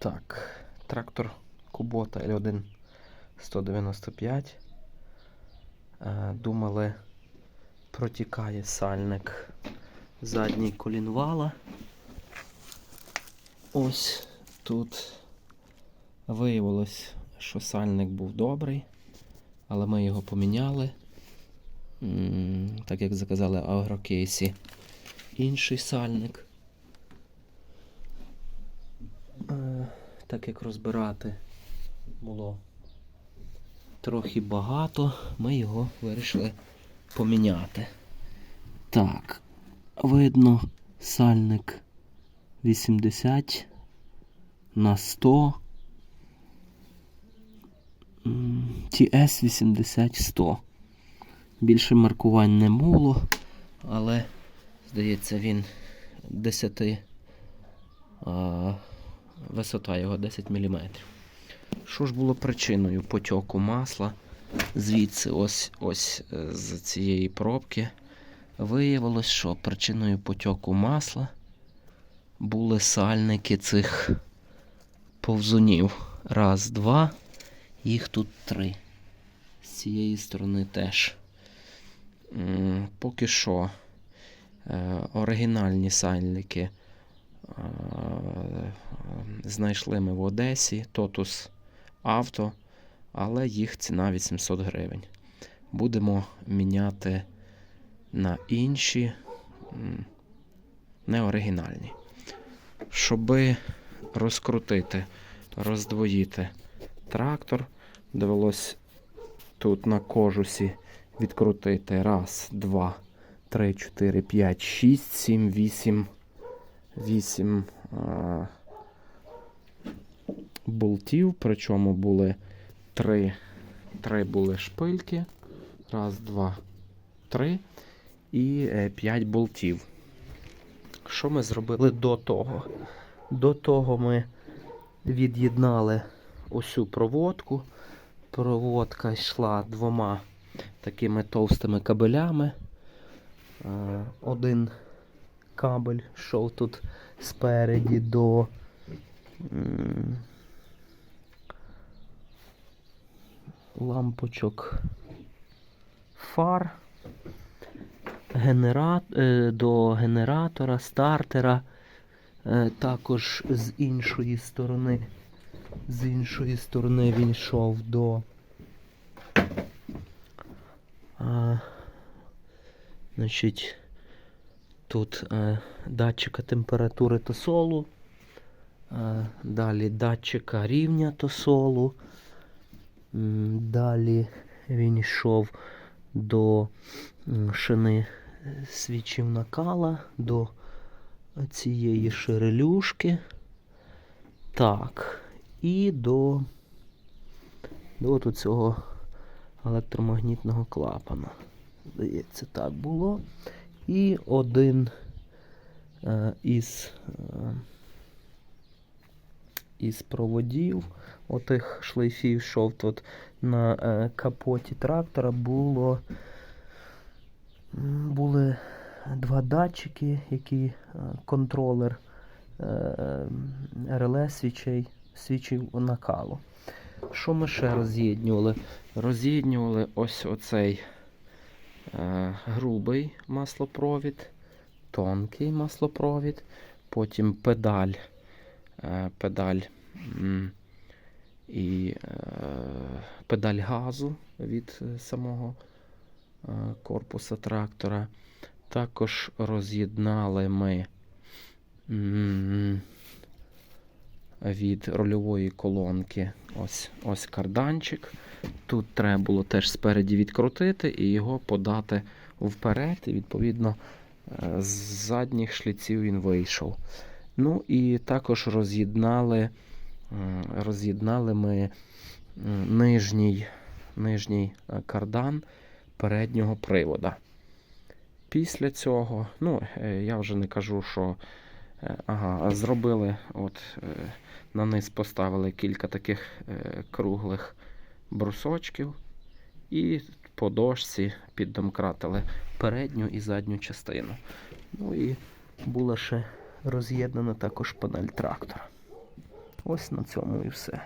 Так, трактор Кубота L1 195. Е, Думали, протікає сальник задній колінвала. Ось тут виявилось, що сальник був добрий, але ми його поміняли. Так як заказали агрокейсі інший сальник. Е, Так як розбирати було трохи багато, ми його вирішили поміняти. Так, видно сальник 80 на 100. М, TS 80 100. Більше маркувань не було, але, здається, він 10. А, висота його 10 мм. Що ж було причиною потьоку масла? Звідси, ось ось е, з цієї пробки, виявилось, що причиною потьоку масла були сальники цих повзунів. Раз, два, їх тут три. З цієї сторони теж. Поки що е, оригінальні сальники знайшли ми в Одесі Totus Авто, але їх ціна 800 гривень. Будемо міняти на інші неоригінальні. Щоби розкрутити, роздвоїти трактор, довелось тут на кожусі відкрутити раз, два, три, чотири, п'ять, шість, сім, вісім, вісім а, болтів, причому були три, три були шпильки. Раз, два, три і е, п'ять болтів. Що ми зробили до того? До того ми від'єднали усю проводку. Проводка йшла двома такими товстими кабелями. Е, Один кабель йшов тут спереді до лампочок фар, генера... е, до генератора, стартера. Е, Також з іншої сторони, з іншої сторони він йшов до значить, тут е, датчика температури тосолу, е, далі датчика рівня тосолу, далі він йшов до шини свічів накала, до цієї ширелюшки. Так, і до, до цього електромагнітного клапана. Здається, так було. І один е, із, е, із проводів, отих шлейфів, йшов тут на е, капоті трактора, було, були два датчики, які контролер реле свічей, свічів накалу. Що ми ще роз'єднювали? Роз'єднювали ось оцей грубий маслопровід, тонкий маслопровід, потім педаль, е, педаль і е, педаль газу від е, самого е, корпуса трактора. Також роз'єднали ми від рульової колонки ось, ось карданчик. Тут треба було теж спереді відкрутити і його подати вперед. І відповідно е, з задніх шліців він вийшов. Ну і також роз'єднали, роз'єднали ми нижній, нижній е, кардан переднього привода. Після цього, ну, е, я вже не кажу, що ага, зробили, от на низ поставили кілька таких круглих брусочків, і по дошці піддомкратили передню і задню частину. Ну і була ще роз'єднана також панель трактора. Ось на цьому і все.